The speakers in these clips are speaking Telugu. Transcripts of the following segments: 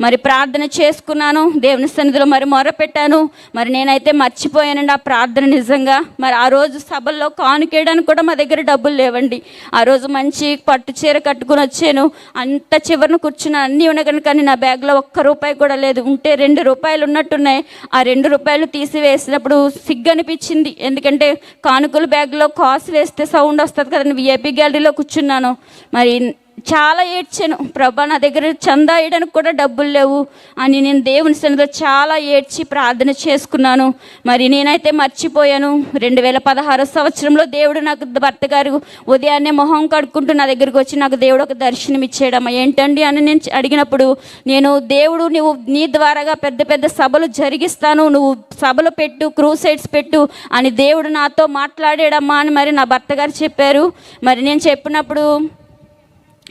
మరి ప్రార్థన చేసుకున్నాను దేవుని సన్నిధిలో మరి మొరపెట్టాను. మరి నేనైతే మర్చిపోయానండి ఆ ప్రార్థన నిజంగా. మరి ఆ రోజు సభల్లో కానుకేయడానికి కూడా మా దగ్గర డబ్బులు లేవండి. ఆ రోజు మంచి పట్టు చీర కట్టుకుని వచ్చాను. అంత చివరిన కూర్చున్నాను అన్నీ ఉన్నాయి కానీ నా బ్యాగ్లో ఒక్క రూపాయి కూడా లేదు. ఉంటే రెండు రూపాయలు ఉన్నట్టున్నాయి. ఆ రెండు రూపాయలు తీసివేసినప్పుడు సిగ్గు అనిపించింది ఎందుకంటే కానుకల బ్యాగ్లో కాసు వేస్తే సౌండ్ వస్తుంది కదండి. విఐపి గ్యాలరీలో కూర్చున్నాను. మరి చాలా ఏడ్చాను. ప్రభా నా దగ్గర చందా వేయడానికి కూడా డబ్బులు లేవు అని నేను దేవుని సన్నిధిలో చాలా ఏడ్చి ప్రార్థన చేసుకున్నాను. మరి నేనైతే మర్చిపోయాను. రెండు వేల పదహారు సంవత్సరంలో దేవుడు నాకు భర్త గారు ఉదయాన్నే మొహం కడుక్కుంటూ నా దగ్గరికి వచ్చి నాకు దేవుడు ఒక దర్శనం ఇచ్చాడమ్మా. ఏంటండి అని నేను అడిగినప్పుడు నేను దేవుడు నువ్వు నీ ద్వారాగా పెద్ద పెద్ద సభలు జరిగిస్తాను నువ్వు సభలు పెట్టు క్రూసైడ్స్ పెట్టు అని దేవుడు నాతో మాట్లాడాడమ్మా అని మరి నా భర్త గారు చెప్పారు. మరి నేను చెప్పినప్పుడు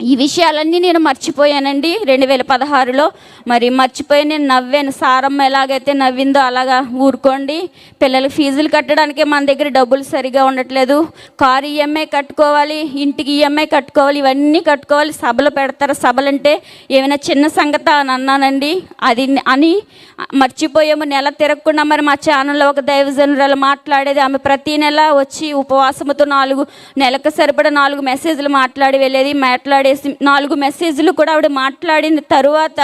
ఈ విషయాలన్నీ నేను మర్చిపోయానండి రెండు వేల పదహారులో. మరి మర్చిపోయి నేను నవ్వాను. సారమ్మ ఎలాగైతే నవ్విందో అలాగా ఊరుకోండి. పిల్లలకి ఫీజులు కట్టడానికే మన దగ్గర డబ్బులు సరిగా ఉండట్లేదు. కారు ఈఎంఐ కట్టుకోవాలి ఇంటికి ఈఎంఐ కట్టుకోవాలి ఇవన్నీ కట్టుకోవాలి. సభలు పెడతారు. సభలంటే ఏమైనా చిన్న సంగత అని అన్నానండి. అది అని మర్చిపోయాము. నెల తిరగకుండా మరి మా ఛానల్లో ఒక దైవజనురాలు మాట్లాడేది. ఆమె ప్రతి నెల వచ్చి ఉపవాసముతో నాలుగు నెలకు సరిపడా నాలుగు మెసేజ్లు మాట్లాడి వెళ్ళేది మాట్లాడి మాట్లాడేసి నాలుగు మెసేజ్లు కూడా ఆవిడ మాట్లాడిన తరువాత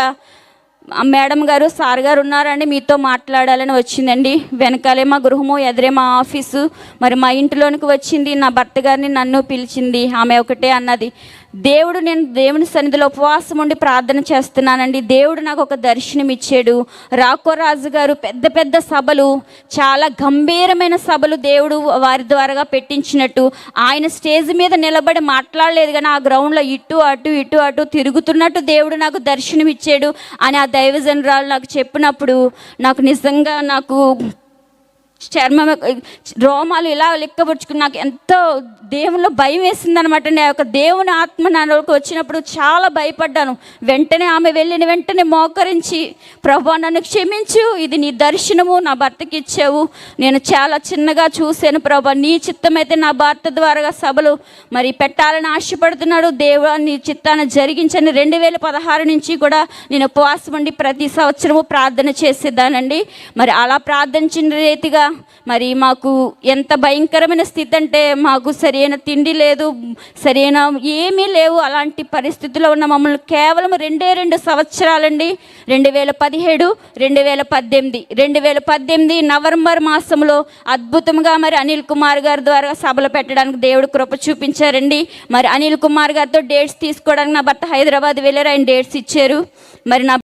మేడం గారు సార్ గారు ఉన్నారండి మీతో మాట్లాడాలని వచ్చిందండి. వెనకాలే మా గృహము ఎదురే మా ఆఫీసు. మరి మా ఇంటిలోనికి వచ్చింది నా భర్త గారిని నన్ను పిలిచింది. ఆమె ఒకటే అన్నది. దేవుడు నేను దేవుని సన్నిధిలో ఉపవాసం ఉండి ప్రార్థన చేస్తున్నానండి. దేవుడు నాకు ఒక దర్శనం ఇచ్చాడు. రాకోరాజు గారు పెద్ద పెద్ద సభలు చాలా గంభీరమైన సభలు దేవుడు వారి ద్వారాగా పెట్టించినట్టు. ఆయన స్టేజ్ మీద నిలబడి మాట్లాడలేదు కానీ ఆ గ్రౌండ్లో ఇటు అటు ఇటు అటు తిరుగుతున్నట్టు దేవుడు నాకు దర్శనం ఇచ్చాడు. అని ఆ దైవజనరాలు నాకు చెప్పినప్పుడు నాకు నిజంగా నాకు చర్మం రోమాలు ఇలా లెక్కపరుచుకుని నాకు ఎంతో దేవునిలో భయం వేసింది అనమాట ఆ యొక్క దేవుని ఆత్మ నాలోకి వచ్చినప్పుడు చాలా భయపడ్డాను. వెంటనే ఆమె వెళ్ళిన వెంటనే మోకరించి ప్రభా నన్ను క్షమించు ఇది నీ దర్శనము నా భర్తకి ఇచ్చావు. నేను చాలా చిన్నగా చూశాను ప్రభా నీ చిత్తమైతే నా భర్త ద్వారా సభలు మరి పెట్టాలని ఆశపడుతున్నాడు. దేవుడు నీ చిత్తాన్ని జరిగించని రెండు వేల పదహారు నుంచి కూడా నేను ఉపవాసం ఉండి ప్రతి సంవత్సరము ప్రార్థన చేసేదానండి. మరి అలా ప్రార్థించిన రీతిగా మరి మాకు ఎంత భయంకరమైన స్థితి అంటే మాకు సరైన తిండి లేదు సరైన ఏమీ లేవు. అలాంటి పరిస్థితుల్లో ఉన్న మమ్మల్ని కేవలం రెండే రెండు సంవత్సరాలండి. రెండు వేల పదిహేడు రెండు వేల పద్దెనిమిది. రెండు వేల పద్దెనిమిది నవంబర్ మాసంలో అద్భుతంగా మరి అనిల్ కుమార్ గారి ద్వారా సభలు పెట్టడానికి దేవుడు కృప చూపించారండి. మరి అనిల్ కుమార్ గారితో డేట్స్ తీసుకోవడానికి నా భర్త హైదరాబాద్ వెళ్ళారు. ఆయన డేట్స్ ఇచ్చారు. మరి నా